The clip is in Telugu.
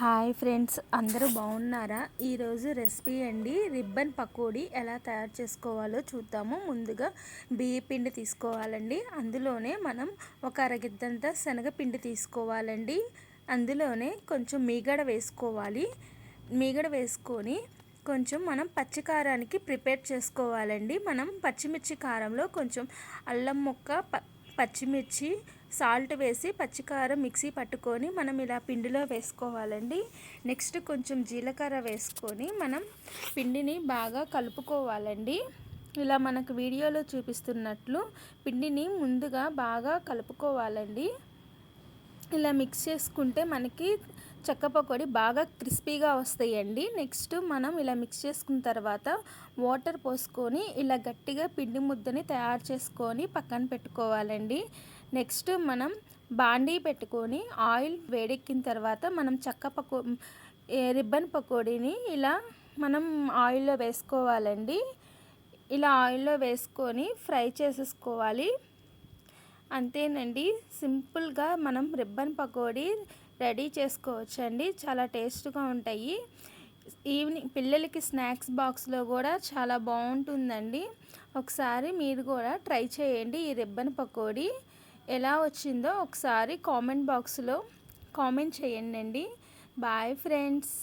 హాయ్ ఫ్రెండ్స్ అందరూ బాగున్నారా? ఈరోజు రెసిపీ అండి రిబ్బన్ పకోడీ ఎలా తయారు చేసుకోవాలో చూద్దాము. ముందుగా బియ్య పిండి తీసుకోవాలండి. అందులోనే మనం ఒక అరగిద్దంత శనగపిండి తీసుకోవాలండి. అందులోనే కొంచెం మీగడ వేసుకోవాలి. మీగడ వేసుకొని కొంచెం మనం పచ్చికారానికి ప్రిపేర్ చేసుకోవాలండి. మనం పచ్చిమిర్చి కారంలో కొంచెం అల్లం ముక్క పచ్చిమిర్చి సాల్ట్ వేసి పచ్చికారం మిక్సీ పట్టుకొని మనం ఇలా పిండిలో వేసుకోవాలండి. నెక్స్ట్ కొంచెం జీలకర్ర వేసుకొని మనం పిండిని బాగా కలుపుకోవాలండి. ఇలా మనకు వీడియోలో చూపిస్తున్నట్లు పిండిని ముందుగా బాగా కలుపుకోవాలండి. ఇలా మిక్స్ చేసుకుంటే మనకి చెక్క పకోడీ బాగా క్రిస్పీగా వస్తాయండి. నెక్స్ట్ మనం ఇలా మిక్స్ చేసుకున్న తర్వాత వాటర్ పోసుకొని ఇలా గట్టిగా పిండి ముద్దని తయారు చేసుకొని పక్కన పెట్టుకోవాలండి. నెక్స్ట్ మనం బాండీ పెట్టుకొని ఆయిల్ వేడెక్కిన తర్వాత మనం చెక్క పకో రిబ్బన్ పకోడీని ఇలా మనం ఆయిల్లో వేసుకోవాలండి. ఇలా ఆయిల్లో వేసుకొని ఫ్రై చేసేసుకోవాలి. అంతేనండి. సింపుల్గా మనం రిబ్బన్ పకోడీ రెడీ చేసుకోవచ్చండి. చాలా టేస్ట్గా ఉంటాయి. ఈవినింగ్ పిల్లలకి స్నాక్స్ బాక్స్లో కూడా చాలా బాగుంటుందండి. ఒకసారి మీరు కూడా ట్రై చేయండి ఈ రిబ్బన్ పకోడీ. ఎలా వచ్చిందో ఒకసారి కామెంట్ బాక్స్లో కామెంట్ చేయండి బాయ్ ఫ్రెండ్స్.